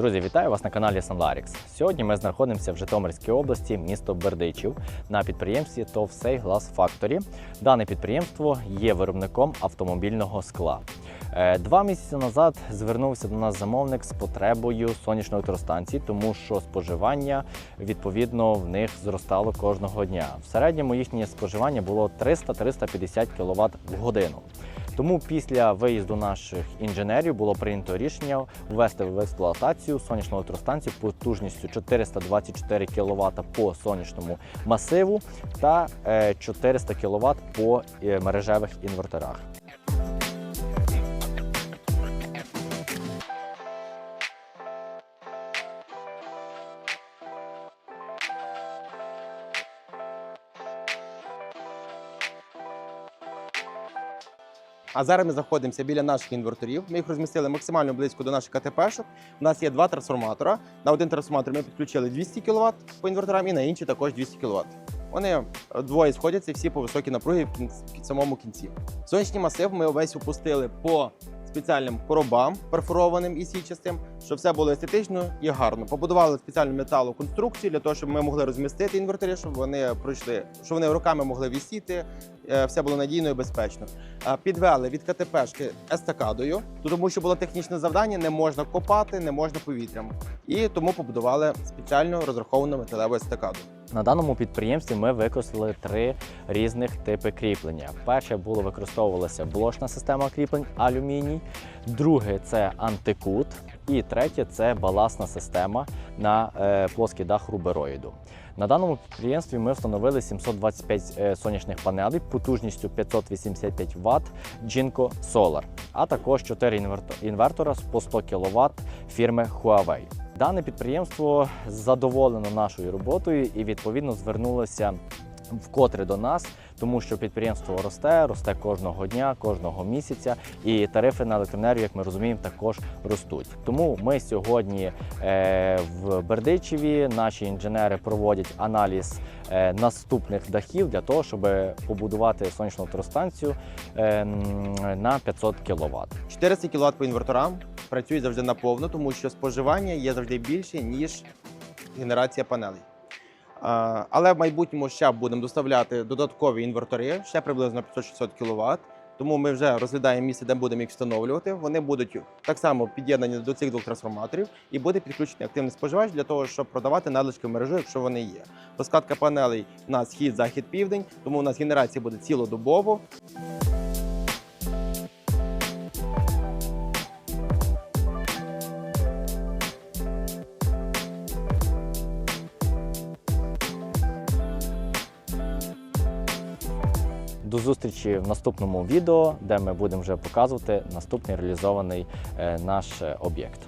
Друзі, вітаю вас на каналі Sunlarix. Сьогодні ми знаходимося в Житомирській області, місто Бердичів, на підприємстві Товсей Glass Factory. Дане підприємство є виробником автомобільного скла. Е, Два місяці назад звернувся до нас замовник з потребою сонячної електростанції, тому що споживання відповідно в них зростало кожного дня. В середньому їхнє споживання було 300-350 кВт в годину. Тому після виїзду наших інженерів було прийнято рішення ввести в експлуатацію сонячну електростанцію потужністю 424 кВт по сонячному масиву та е, 400 кВт по е, мережевих інверторах. А зараз ми знаходимося біля наших інверторів. Ми їх розмістили максимально близько до наших КТПшок. У нас є два трансформатора. На один трансформатор ми підключили 200 кВт по інверторам і на інший також 200 кВт. Вони е, двоє сходяться всі по високій напругі в самому кінці. Сонячний масив ми увесь опустили по спеціальним коробам перфорованим і січастим, щоб все було естетично і гарно. Побудували спеціальну металоконструкцію для того, щоб ми могли розмістити інвертори, щоб вони пройшли, щоб вони руками могли висіти, е, все було надійно і безпечно. Підвели від КТПшки естакадою, тому що було технічне завдання, не можна копати, не можна повітрям. І тому побудували спеціально розраховану металеву естакаду. На даному підприємстві ми використали три різних типи кріплення. Перше було використовувалася блочна система кріплень алюміній, друге це антикут, і третє це баласна система на е, плоский дах рубероїду. На даному підприємстві ми встановили 725 е, сонячних панелей потужністю 585 Вт Jinko Solar, а також 4 інверто- інвертора по 100 кВт фірми Huawei. Дане підприємство задоволено нашою роботою і відповідно звернулося вкотре до нас, тому що підприємство росте, росте кожного дня, кожного місяця, і тарифи на електроенергію, як ми розуміємо, також ростуть. Тому ми сьогодні е, в Бердичеві наші інженери проводять аналіз е, наступних дахів для того, щоб побудувати сонячну електростанцію е, на 500 кВт. 400 кВт по інверторам працюють завжди наповно, тому що споживання є завжди більше, ніж генерація панелей. Але в майбутньому ще будемо доставляти додаткові інвертори, ще приблизно 500-600 кВт. Тому ми вже розглядаємо місце, де будемо їх встановлювати. Вони будуть так само під'єднані до цих двох трансформаторів і буде підключений активний споживач для того, щоб продавати надлишки в мережу, якщо вони є. Розкладка панелей у нас схід, захід, південь, тому у нас генерація буде цілодобово. До зустрічі в наступному відео, де ми будемо вже показувати наступний реалізований е, наш е, об'єкт.